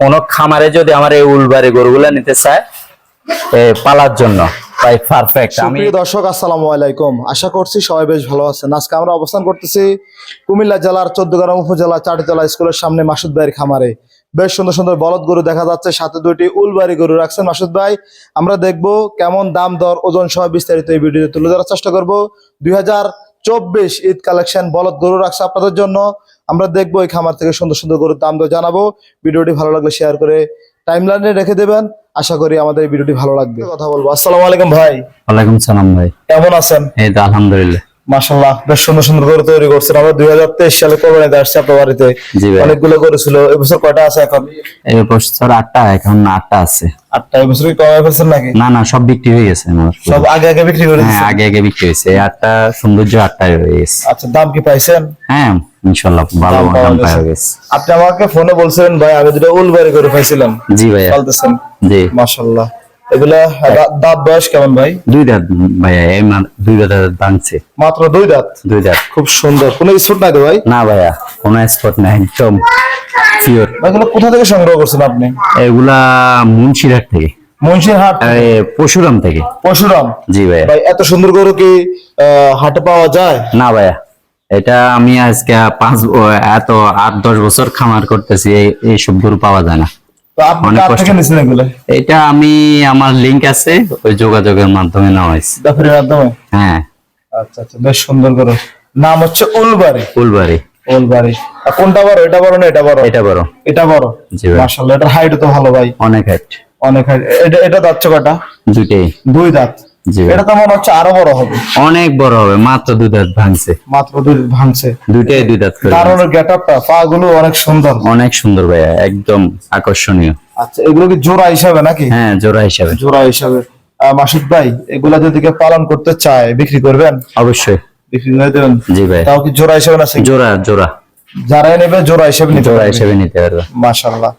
কোন খামারে যদি আমার এই উলবাড়ি গরুগুলা নিতে চায় পালার জন্য আশা করছি সবাই বেশ ভালো আমরা অবস্থান করতেছি কুমিল্লা জেলার চোদ্দগ্রাম উপজেলা স্কুলের সামনে মাসুদ খামারে। বেশ সুন্দর সুন্দর বলদ গরু দেখা যাচ্ছে, সাথে দুইটি গরু রাখছেন মাসুদ আমরা দেখব কেমন দাম দর, ওজন সহ বিস্তারিত এই ভিডিওতে তুলে ধরার চেষ্টা করব। দুই হাজার চব্বিশ ঈদ কালেকশন বলদ গরু রাখছে আপনাদের জন্য। আমরা দেখব এই খামার থেকে সুন্দর সুন্দর গরুর দাম দিয়ে জানাব। ভিডিওটি ভালো লাগলে শেয়ার করে টাইম টাইমলাইনে রেখে দেবেন। আশা করি আমাদের ভিডিওটি ভালো লাগবে। কথা বলব। আসসালামু আলাইকুম ভাই। ওয়ালাইকুম সালাম ভাই। কেমন আছেন? এই তো আলহামদুলিল্লাহ। মাশাল্লাহ বেশ সুন্দর সুন্দর গরু তৈরি করছেন। আমরা দুই হাজার তেইশ সালে কোরবানিতে আসছি আপনার বাড়িতে। অনেকগুলো গরু ছিল। এবছর কয়টা আছে এখন? এই বছর আটটা এখন আটটা আছে। আটটা। এবছর কি কমে ফেলছেন নাকি? না না সব বিক্রি হয়ে গেছে আমার সব আগে আগে বিক্রি করে হ্যাঁ আগে আগে বিক্রি হয়েছে। আটটা সৌন্দর্য আটটাই হয়ে গেছে। আচ্ছা দাম কি পাইছেন? হ্যাঁ ইনশাল্লাহ ভালো দাম পাওয়া গেছে। আপনি আমাকে ফোনে বলছিলেন ভাই আমি দুটো উলবাড়ি করে পাইছিলাম। জি ভাই পালতেছেন। জি। মাশাল্লাহ এগুলা দাঁত বয়স কেমন ভাই? দুই দাঁত ভাইয়া এই দুই দাঁত ভাঙছে। মাত্র দুই দাঁত? দুই দাঁত। খুব সুন্দর। কোনো স্পোর্ট নাই তো ভাই? না ভাইয়া কোনো স্পট নাই একদম পিওর এগুলো কোথা থেকে সংগ্রহ করছেন আপনি? এগুলা মুন্সিরহাট থেকে। মুন্সিরহাট? এ, থেকে। পরশুরাম? জি ভাইয়া। ভাই এত সুন্দর গরু কি হাটে পাওয়া যায়? না ভাইয়া এটা আমি আজকে পাঁচ এত আট দশ বছর খামার করতেছি এই এইসব গরু পাওয়া যায় না। এটা আমি আমার লিংক আছে ওই যোগাযোগের মাধ্যমে নেওয়া হয়েছে। মাধ্যমে? হ্যাঁ। আচ্ছা আচ্ছা বেশ সুন্দর করো। নাম হচ্ছে উলবাড়ি। উলবাড়ি। আর কোনটা বড়? এটা বড় না এটা বড়? এটা বড়। এটা বড়? জি মাশাআল্লাহ এটার হাইট তো ভালো ভাই। অনেক হাইট অনেক হাইট এটা এটা দাঁত কটা দুইটাই। দুই দাঁত। এটা তো মনে হচ্ছে আরও বড় হবে। অনেক বড় হবে মাত্র দুই দাঁত ভাঙছে। মাত্র দুই দাঁত ভাঙছে। দুইটাই দুই দাঁত করে কারণ গেট আপটা পা গুলো অনেক সুন্দর। অনেক সুন্দর ভাইয়া একদম আকর্ষণীয়। আচ্ছা এগুলো কি জোড়া হিসাবে নাকি? হ্যাঁ জোড়া হিসাবে। জোড়া হিসাবে। মাসুদ ভাই এগুলা যদি কেউ পালন করতে চায় বিক্রি করবেন? অবশ্যই। বিক্রি করে দেবেন? জি ভাই। তাও কি জোড়া হিসাবে না জোড়া জোড়া। যারাই নেবে জোড়া হিসাবে নিতে জোড়া হিসেবে নিতে পারবে। মাশাআল্লাহ।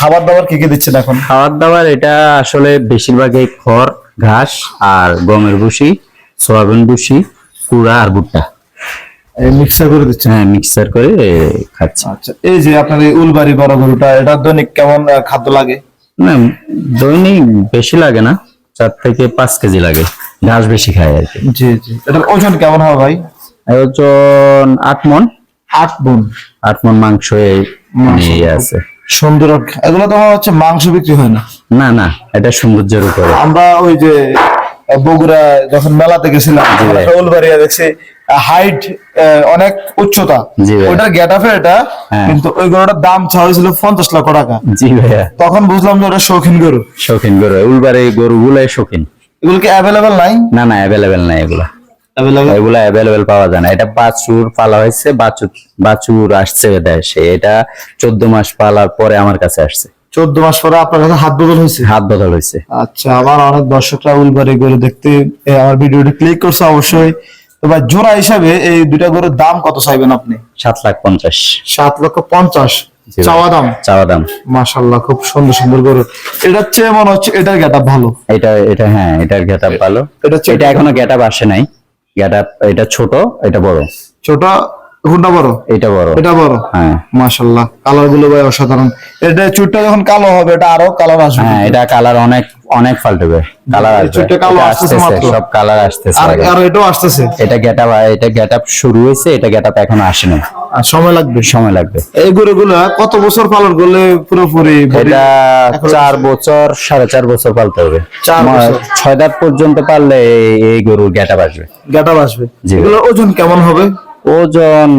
খাবার দাবার কি কি দিচ্ছেন এখন? খাবার দাবার এটা আসলে বেশিরভাগই খড় ঘাস আর গমের ভুসি সয়াবিন ভুসি কুড়া আর ভুট্টা। মিক্সার করে দিচ্ছেন? হ্যাঁ মিক্সার করে খাচ্ছি। আচ্ছা এই যে আপনার এই উলবাড়ি বড় গরুটা এটা দৈনিক কেমন খাদ্য লাগে? না দৈনিক বেশি লাগে না চার থেকে পাঁচ কেজি লাগে ঘাস বেশি খায় আর কি। জি জি। এটার ওজন কেমন হবে ভাই? ওজন আট মন। আট গুণ আট মন মাংস এই আছে। সুন্দর এগুলো তো হচ্ছে মাংস বিক্রি হয় না। না না এটা সৌন্দর্যের উপরে। আমরা ওই যে বগুড়া যখন মেলাতে গেছিলাম ভাই। উলবাড়িয়া দেখছি হাইট অনেক উচ্চতা। ওটার গেট আপে এটা হ্যাঁ। কিন্তু ওই গরুটার দাম চাওয়া হয়েছিল পঞ্চাশ লক্ষ টাকা। জি ভাইয়া। তখন বুঝলাম যে ওটা শৌখিন গরু। শৌখিন গরু উলবারে গরুগুলাই শৌখিন। এগুলো কি অ্যাভেলেবেল নাই? না না অ্যাভেলেবেল নাই এগুলা। এগুলা অ্যাভেলেবেল পাওয়া যায় না। এটা বাছুর পালা হয়েছে বাছুর বাছুর আসছে দেশে এটা চোদ্দ মাস পালার পরে আমার কাছে আসছে। চোদ্দ মাস পরে আপনার কাছে হাত বদল হয়েছে? হাত বদল হয়েছে। আচ্ছা আমার অনেক দর্শকরা উলবাড়ি গরু দেখতে আমার ভিডিওটি ক্লিক করছে অবশ্যই। তো জোড়া হিসাবে এই দুইটা গরুর দাম কত চাইবেন আপনি? সাত লাখ পঞ্চাশ। সাত লক্ষ পঞ্চাশ। চাওয়া দাম? চাওয়া দাম। মাশাল্লাহ খুব সুন্দর সুন্দর গরু। এটা হচ্ছে মনে হচ্ছে এটার গেট ভালো। এটা এটা হ্যাঁ এটার গেট ভালো। এটা হচ্ছে- এটা এখনও গেট আসে নাই। এটা এটা ছোট এটা বড়? ছোট কোনটা বড়? এটা বড়। এটা বড়? হ্যাঁ। কালারগুলো ভাই অসাধারণ। এটা চুটটা যখন কালো হবে এটা আরও কালার আসবে। হ্যাঁ এটা কালার অনেক অনেক পাল্টবে কালার আসবে। চুটটা কালো আসতেছে, মাত্র। সব কালার আসতেছে আর আর এটাও আসতেছে। এটা গেট এটা গেট শুরু হয়েছে এটা গেট এখনও আসে নাই আর সময় লাগবে। সময় লাগবে। এই গরুগুলো কত বছর পালন করলে পুরোপুরি এটা চার বছর সাড়ে চার বছর পালতে হবে। ছয় দাঁত পর্যন্ত পারলে এই- গরুর গেটা আসবে। গেটাপ আসবে। এগুলোর ওজন কেমন হবে? ওজন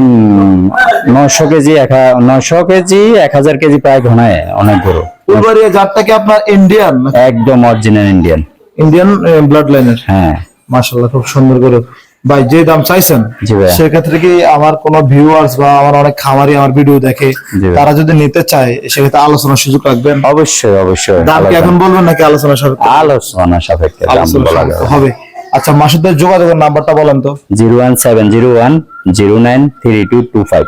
নয়শো কেজি এক নশো কেজি এক হাজার কেজি প্রায় ঘনায় অনেক গরু। উলবাড়িয়া জাতটা কি আপনার ইন্ডিয়ান একদম অরিজিনাল ইন্ডিয়ান ইন্ডিয়ান ব্লাড লাইনের হ্যাঁ। মাশাল্লাহ খুব সুন্দর গরু। ভাই যে দাম চাইছেন সেক্ষেত্রে কি আমার কোন ভিউয়ার্স বা আমার অনেক খামারি আমার ভিডিও দেখে তারা যদি নিতে চায় সেক্ষেত্রে আলোচনার সুযোগ রাখবেন অবশ্যই অবশ্যই। দাম কি এখন বলবেন নাকি আলোচনা সাপেক্ষে? আলোচনা সাপেক্ষে দাম আলোচনা বলা সাপেক্ষে হবে। আচ্ছা মাসুদের যোগাযোগের নাম্বারটা বলেন তো। Zero one seven zero one zero nine three two two five.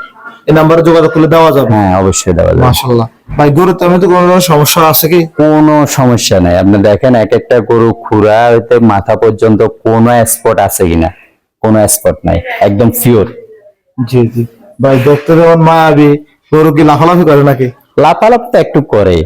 এই নাম্বারে যোগাযোগ করলে দেওয়া যাবে। হ্যাঁ অবশ্যই দেওয়া যাবে। মাশাল্লাহ ভাই গরুর তেমনি তো কোনো সমস্যা আছে কি? কোনো সমস্যা নাই। আপনি দেখেন এক একটা গরু খুরা হইতে মাথা পর্যন্ত কোনো স্পট আছে কিনা? কোনো স্পট নাই। একদম পিওর জি জি। ভাই দেখতে যেমন মায়াবি গরু কি লাফালাফি করে নাকি? লাফালাপ তো একটু করে।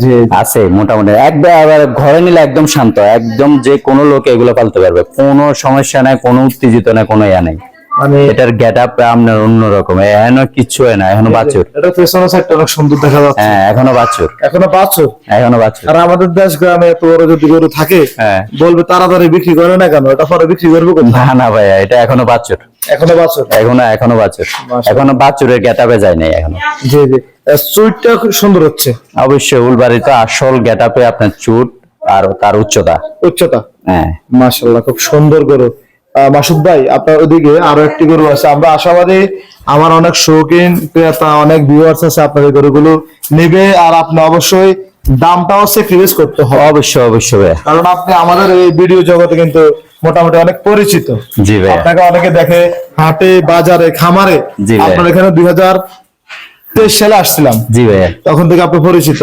জি আছে মোটামুটি। একবার আবার ঘরে নিলে একদম শান্ত। একদম যে কোনো লোক এগুলো পালতে পারবে। কোনো সমস্যা নাই কোনো উত্তেজিত নাই কোনো ইয়া নেই। মানে এটার গেট আপ আপনার অন্যরকম। এখনও কিচ্ছু হয় না এখনও বাছুর। এটা পেছনের সাইডটা অনেক সুন্দর দেখা যাচ্ছে। হ্যাঁ এখনও বাছুর। এখনও পাচ্ছো এখনও বাছুর। আর আমাদের দেশ গ্রামে এত বড় যদি গরু থাকে হ্যাঁ। বলবে তাড়াতাড়ি বিক্রি করে না কেন? এটা পরে বিক্রি করব না না ভাইয়া এটা এখনও বাছুর। এখনও পাচ্ছো এখনও এখনও বাছুর। এখনও বাছুরের গেট আপে যায় নাই এখনও। জি জি। সুইটটা খুব সুন্দর হচ্ছে। অবশ্যই উলবাড়ি তো আসল গেট আপে আপনার চুট আর তার উচ্চতা। উচ্চতা। হ্যাঁ। মাশাল্লাহ খুব সুন্দর গরু। মাসুদ ভাই আপনার ওদিকে আরও একটি গরু আছে। আমরা আশাবাদী আমার অনেক শৌখিন ক্রেতা অনেক ভিউয়ার্স আছে আপনার এই গরুগুলো নেবে আর আপনি অবশ্যই দামটাও স্যাক্রিফাইস করতে হবে। অবশ্যই অবশ্যই কারণ আপনি আমাদের এই ভিডিও জগতে কিন্তু মোটামুটি অনেক পরিচিত। জি ভাইয়া। আপনাকে অনেকে দেখে হাটে বাজারে খামারে আপনার এখানে দুই হাজার তেইশ সালে আসছিলাম। জি ভাইয়া। তখন থেকে আপনি পরিচিত।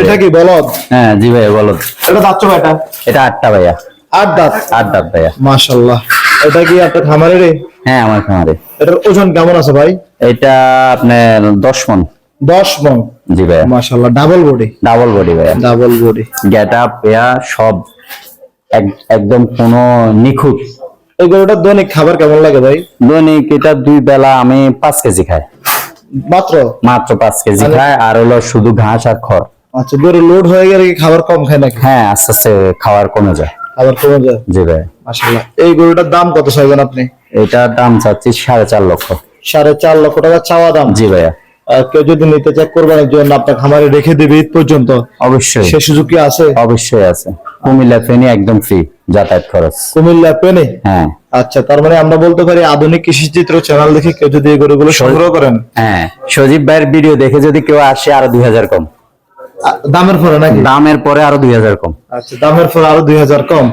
এটা কি বলদ? হ্যাঁ জি ভাইয়া বলো এটা দাচ্ছ এটা? এটা আটটা ভাইয়া। আট দাঁত? আট দাঁত ভাইয়া। মাশাল্লাহ এটা কি আপনার খামারের হ্যাঁ আমার খামারে। এটার ওজন কেমন আছে ভাই? এটা আপনার দশ মন। দশ মন? জি ভাইয়া। মাশাল্লাহ ডাবল বডি ডাবল বডি ভাইয়া। ডাবল বডি গেট আপ পেয়া সব একদম কোনো নিখুঁত। এই গরুটার দৈনিক খাবার কেমন লাগে ভাই? দৈনিক এটা দুই বেলা আমি পাঁচ কেজি খাই। মাত্র? মাত্র পাঁচ কেজি খাই আর হলো শুধু ঘাস আর খড়। আচ্ছা গরু লোড হয়ে গেলে খাবার কম খায় নাকি? হ্যাঁ আস্তে আস্তে খাওয়ার কমে যায়। খাবার কমে যায়? জি ভাই এই গরুটার দাম কত চাইবেন আপনি? এটার দাম চাচ্ছি সাড়ে চার লক্ষ। সাড়ে চার লক্ষ টাকা চাওয়া দাম? জি ভাইয়া। কেউ যদি নিতে চায় কোরবানির জন্য আপনার খামারে রেখে দেবে ঈদ পর্যন্ত। অবশ্যই। সে সুযোগ কি আছে? অবশ্যই আছে। কুমিল্লা ফেনি একদম ফ্রি যাতায়াত খরচ। কুমিল্লা পেনে হ্যাঁ। আচ্ছা তার মানে আমরা বলতে পারি আধুনিক কৃষি চিত্র চ্যানেল দেখে কেউ যদি এই গরুগুলো সংগ্রহ করেন। হ্যাঁ সজীব ভাইয়ের ভিডিও দেখে যদি কেউ আসে আরও দুই হাজার কম। দামের পরে নাকি? দামের পরে আরও দুই হাজার কম। আচ্ছা দামের পরে আরও দুই হাজার কম।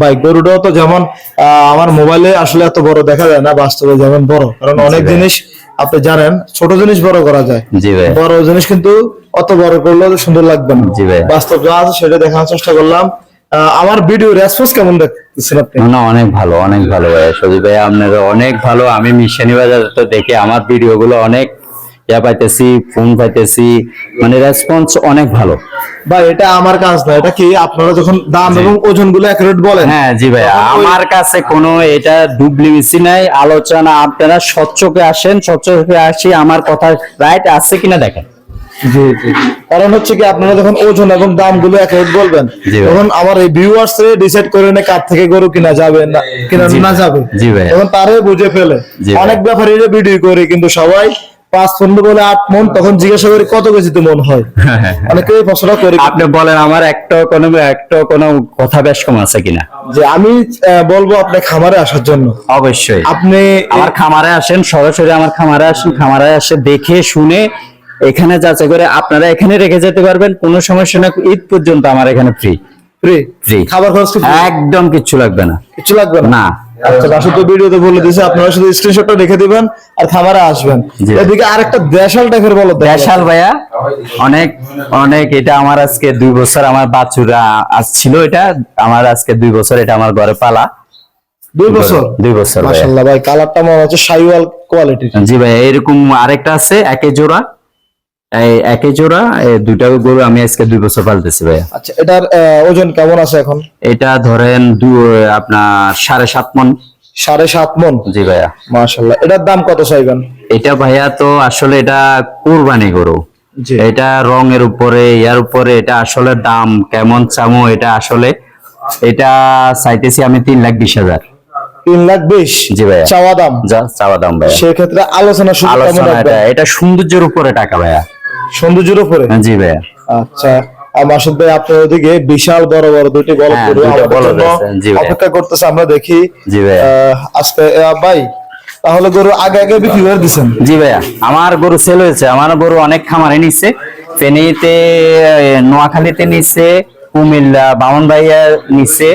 ভাই গরুটাও তো যেমন আমার মোবাইলে আসলে এত বড় দেখা যায় না বাস্তবে যেমন বড়। কারণ অনেক জিনিস আপনি জানেন ছোট জিনিস বড় করা যায়। জি ভাই। বড় জিনিস কিন্তু অত বড় করলেও সুন্দর লাগবে না। জি ভাই। বাস্তব যা আছে সেটা দেখানোর চেষ্টা করলাম। আমার ভিডিও রেসপন্স কেমন দেখতেছেন আপনি? না অনেক ভালো অনেক ভালো ভাই। সজীব ভাই আপনার অনেক ভালো। আমি মিশানি বাজার তো দেখে আমার ভিডিও গুলো অনেক ইয়া পাইতেছি ফোন পাইতেছি মানে রেসপন্স অনেক ভালো। ভাই এটা আমার কাজ না এটা কি আপনারা যখন দাম এবং ওজনগুলো অ্যাকুরেট বলেন হ্যাঁ জি ভাই আমার কাছে কোনো এটা ডুপ্লিমেসি নাই। আলোচনা আপনারা স্বচ্ছকে আসেন স্বচ্ছকে আসি আমার কথা রাইট আছে কিনা দেখেন। কারণ হচ্ছে কি আপনারা যখন ওজন এবং দামগুলো অ্যাকুরেট বলবেন। তখন আমার এই ভিউয়ার্স ডিসাইড করে নেয় কার থেকে গরু কিনা যাবে না কিনা না যাবে। জি ভাই। তখন তারে বুঝে ফেলে। অনেক ব্যাপারে ভিডিও করে কিন্তু সবাই পাঁচ পনেরো বলে আট মন তখন জিজ্ঞাসা করি কত কেজিতে মন হয়? অনেকে এই প্রশ্নটা করি। আপনি বলেন আমার একটা কোনো একটা কোনো কথা বেশ কম আছে কিনা? যে আমি বলব আপনি খামারে আসার জন্য। অবশ্যই। আপনি আমার খামারে আসেন সরাসরি আমার খামারে আসেন খামারে আসে দেখে শুনে এখানে যাচাই করে আপনারা এখানে রেখে যেতে পারবেন কোনো সমস্যা না ঈদ পর্যন্ত আমার এখানে ফ্রি ফ্রি ফ্রি খাবার খরচ একদম কিচ্ছু লাগবে না। কিছু লাগবে না? না। আচ্ছা বাসু তো ভিডিওতে বলে দিয়েছে আপনারা শুধু স্ক্রিনশটটা রেখে দিবেন আর খামারে আসবেন। এদিকে আরেকটা দেশাল টাইপের বলো দেশাল ভাইয়া অনেক অনেক এটা আমার আজকে দুই বছর আমার বাছুরা আসছিল এটা আমার আজকে দুই বছর এটা আমার ঘরে পালা। দুই বছর? দুই বছর মাশাআল্লাহ ভাই কালারটা মনে হচ্ছে সাইওয়াল কোয়ালিটির জি ভাইয়া এরকম আরেকটা আছে একে জোড়া। এই একে জোড়া দুইটা গরু আমি আজকে দুই বছর পালতেছি ভাইয়া। আচ্ছা এটার ওজন কেমন আছে এখন? এটা ধরেন দু আপনার সাড়ে সাত মন। সাড়ে সাত মন? জি ভাইয়া। মাশাআল্লাহ। এটার দাম কত চাইবেন? এটা ভাইয়া তো আসলে এটা কোরবানি গরু। এটা রঙের উপরে ইয়ার উপরে এটা আসলে দাম কেমন চামো এটা আসলে এটা চাইতেছি আমি তিন লাখ বিশ হাজার। তিন লাখ বিশ? জি ভাইয়া। চাওয়া দাম? যা চাওয়া দাম ভাইয়া। সেক্ষেত্রে আলোচনা আলোচনা এটা সৌন্দর্যের উপরে টাকা ভাইয়া। সৌন্দর্যের উপরে? জি ভাইয়া। আচ্ছা মাসুদ ভাই আপনার ওদিকে বিশাল বড় বড় দুটি গল্প হ্যাঁ। অপেক্ষা করতেছে আমরা দেখি। জি আজকে ভাই তাহলে গরু আগে আগে বিক্রি করে দিচ্ছেন জি ভাইয়া। আমার গরু সেল হয়েছে। আমার গরু অনেক খামারে নিচ্ছে ফেনীতে নোয়াখালীতে নিচ্ছে কুমিল্লা বামনবাড়িয়া নিচ্ছে।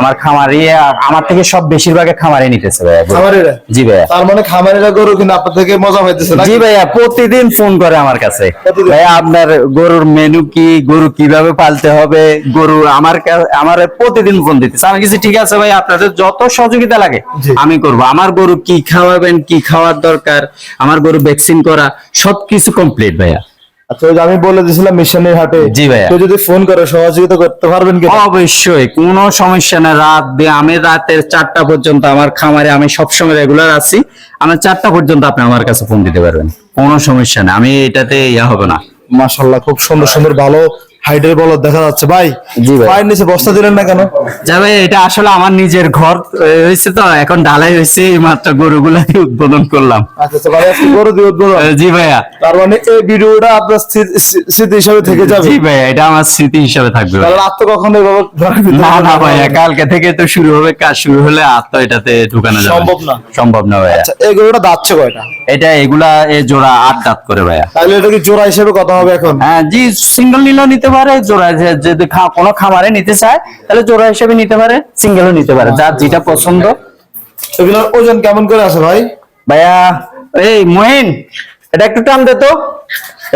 আমার খামারি আমার থেকে সব বেশিরভাগ খামারে নিতেছে ভাইয়া। খামারিরা? জি ভাইয়া। তার মানে খামারিরা গরু কিন্তু আপনার থেকে মজা পাইতেছে জি ভাইয়া প্রতিদিন ফোন করে আমার কাছে। ভাইয়া আপনার গরুর মেনু কি গরু কীভাবে পালতে হবে? গরু আমার আমার প্রতিদিন ফোন দিতেছে। আমি কিছু ঠিক আছে ভাই আপনাদের যত সহযোগিতা লাগে আমি করব। আমার গরু কি খাওয়াবেন কি খাওয়ার দরকার? আমার গরু ভ্যাকসিন করা সবকিছু কমপ্লিট ভাইয়া। আচ্ছা আমি বলে দিয়েছিলাম মিশনের হাটে। জি। কেউ যদি ফোন করে সহযোগিতা করতে পারবেন কি অবশ্যই কোনো সমস্যা না রাত দিয়ে আমি রাতের চারটা পর্যন্ত আমার খামারে আমি সবসময় রেগুলার আছি। আমার চারটা পর্যন্ত আপনি আমার কাছে ফোন দিতে পারবেন। কোনো সমস্যা না আমি এটাতে ইয়া হবে না। মাশাল্লাহ খুব সুন্দর সুন্দর ভালো হাইটের বলদ দেখা যাচ্ছে ভাই। পায়ের নিচে বস্তা দিলেন না কেন? যাবে এটা আসলে আমার নিজের ঘর হয়েছে তো এখন ঢালাই হয়েছে এই মাত্র গরুগুলাকে উদ্বোধন করলাম। আচ্ছা আচ্ছা ভাই আজকে গরু দিয়ে উদ্বোধন। জি ভাইয়া। তার মানে এই ভিডিওটা আপনার স্মৃতি- হিসাবে থেকে যাবে? জি ভাইয়া এটা আমার স্মৃতি হিসাবে থাকবে। তাহলে রাত তো কখনো এভাবে না না ভাইয়া কালকে থেকে তো শুরু হবে কাজ শুরু হলে আর তো এটাতে ঢুকানো যাবে সম্ভব না। সম্ভব না ভাইয়া। আচ্ছা এই গরুটা দাচ্ছে কয়টা এটা এগুলা এ জোড়া আট দাঁত করে ভাইয়া। তাহলে এটা কি জোড়া হিসেবে কথা হবে এখন? হ্যাঁ জি সিঙ্গেল নিলেও নিতে পারে জোড়া যদি কোনো খামারে নিতে চায় তাহলে জোড়া হিসেবে নিতে পারে সিঙ্গেলও নিতে পারে যার যেটা পছন্দ। এগুলোর ওজন কেমন করে আছে ভাই? ভাইয়া এই মহিন এটা একটু টান দে তো।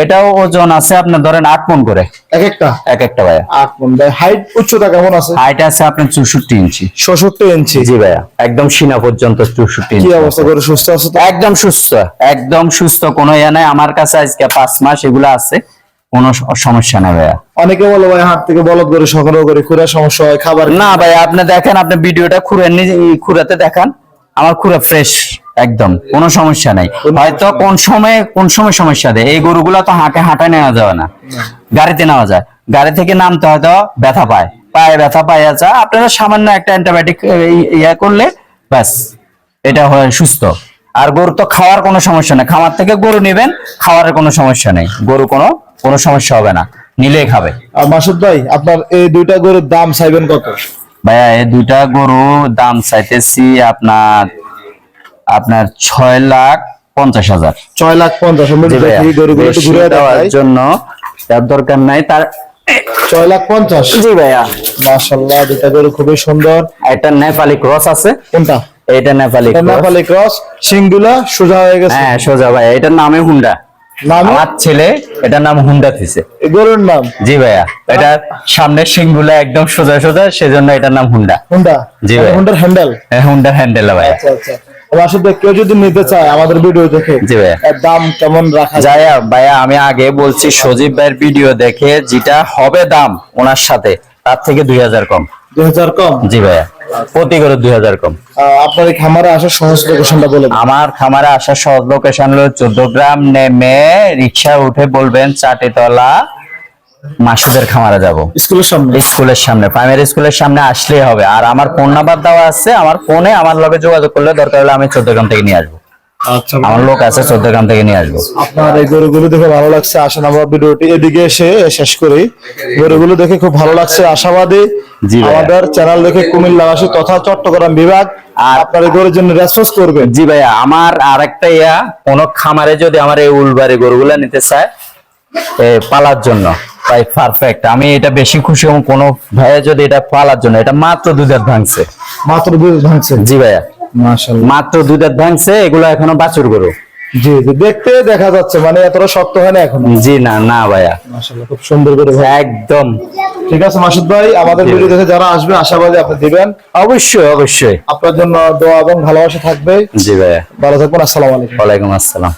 এটাও ওজন আছে আপনার ধরেন আট মন করে। এক একটা? এক একটা ভাইয়া। আট মন। ভাই হাইট উচ্চতা কেমন আছে? হাইট আছে আপনার চৌষট্টি ইঞ্চি। ষষট্টি ইঞ্চি? জি ভাইয়া একদম সিনা পর্যন্ত চৌষট্টি ইঞ্চি অবস্থা করে সুস্থ আছে একদম সুস্থ একদম সুস্থ কোনো ইয়ে নাই। আমার কাছে আজকে পাঁচ মাস এগুলো আছে। কোনো সমস্যা নাই ভাইয়া। অনেকে বলে ভাই হাট থেকে বলদ করে সংগ্রহ করে খুঁড়ে সমস্যা হয় খাবার না ভাই আপনি দেখেন আপনি ভিডিওটা খুঁড়ে খুঁড়াতে দেখান আমার খুঁড়া ফ্রেশ একদম কোনো সমস্যা নাই। হয়তো কোন সময় কোন সময় সমস্যা দেয় এই গরুগুলা তো হাঁটে হাঁটা নেওয়া যাবে না গাড়িতে নেওয়া যায়। গাড়ি থেকে নামতে হয়তো ব্যথা পায় পায়ে ব্যথা পায় আছে আপনারা সামান্য একটা অ্যান্টিবায়োটিক ইয়া করলে ব্যাস এটা হয় সুস্থ। আর গরু তো খাওয়ার কোনো সমস্যা নেই খামার থেকে গরু নেবেন খাওয়ার কোনো সমস্যা নেই গরু কোনো কোনো সমস্যা হবে না। নিলেই খাবে। আর মাসুদ ভাই আপনার এই দুইটা গরুর দাম চাইবেন কত? ভাইয়া এই দুইটা গরু দাম চাইতেছি আপনার আপনার ছয় লাখ পঞ্চাশ হাজার। ছয় লাখ পঞ্চাশ ঘুরে দেওয়ার জন্য তার দরকার নাই তার ছয় লাখ পঞ্চাশ? জি ভাইয়া। মাশাল্লাহ দুইটা গরু খুবই সুন্দর। একটা নেপালি ক্রস আছে। কোনটা? এটা নেপালি। নেপালি ক্রস সিংগুলা সোজা হয়ে গেছে। হ্যাঁ সোজা ভাইয়া এটার নামে হুন্ডা। আমার ছেলে এটার নাম হুন্ডা এই গরুর নাম? জি ভাইয়া এটা সামনের সিংগুলা একদম সোজা সোজা সেজন্য এটার নাম হুন্ডা। হুন্ডা? জি ভাই। হুন্ডার হ্যান্ডেল? হ্যাঁ, হুন্ডা হ্যান্ডেল ভাইয়া। আচ্ছা আচ্ছা। কেউ যদি নিতে চায় আমাদের ভিডিও দেখে জি ভাইয়া। দাম কেমন রাখা যায়? ভাইয়া আমি আগে বলছি সজীব ভাইয়ের ভিডিও দেখে যেটা হবে দাম ওনার সাথে তার থেকে দুই হাজার কম। দুই হাজার কম? জি ভাইয়া। প্রতি করে দুই হাজার কম। আপনার এই খামারে আসার সহজ লোকেশনটা বলে আমার খামারে আসার সহজ লোকেশন হলো চোদ্দ গ্রাম নেমে রিক্সা উঠে বলবেন চাটিতলা মাসুদের খামারে যাব। স্কুলের সামনে? স্কুলের সামনে প্রাইমারি স্কুলের সামনে আসলেই হবে। আর আমার ফোন নাম্বার দেওয়া আছে আমার ফোনে আমার লগে যোগাযোগ করলে দরকার হলে আমি চোদ্দ গ্রাম থেকে নিয়ে আসব। আমার লোক আছে চোদ্দ গ্রাম থেকে নিয়ে আসব। আপনার এই গরুগুলো দেখে ভালো লাগছে আসেন আমরা ভিডিওটি এদিকে এসে শেষ করি। গরুগুলো দেখে খুব ভালো লাগছে আশাবাদী। আমাদের চ্যানেল দেখে কুমিল্লাবাসী তথা চট্টগ্রাম বিভাগ আপনার গরুর জন্য রেসপন্স করবেন। জি ভাইয়া আমার আরেকটা ইয়া কোন খামারে যদি আমার এই উলবাড়ি গরুগুলা নিতে চায় পালার জন্য তাই পারফেক্ট আমি এটা বেশি খুশি হব কোন ভাইয়া যদি এটা পালার জন্য এটা মাত্র দুধের ভাঙছে। মাত্র দুধ ভাঙছে। জি ভাইয়া। মাত্র দুধের ভাঙছে এগুলো এখনও বাছুর গরু। জি জি দেখতে দেখা যাচ্ছে মানে এতটা শক্ত হয় না এখন। জি না না ভাইয়া। মাশাআল্লাহ খুব সুন্দর করে একদম। ঠিক আছে মাসুদ ভাই আমাদের। ভিডিও দেখে যারা আসবে আশাবাদী আপনি দিবেন। অবশ্যই অবশ্যই। আপনার জন্য দোয়া এবং ভালোবাসা থাকবে। জি ভাইয়া। ভালো থাকবেন আসসালামু আলাইকুম। ওয়ালাইকুম আসসালাম।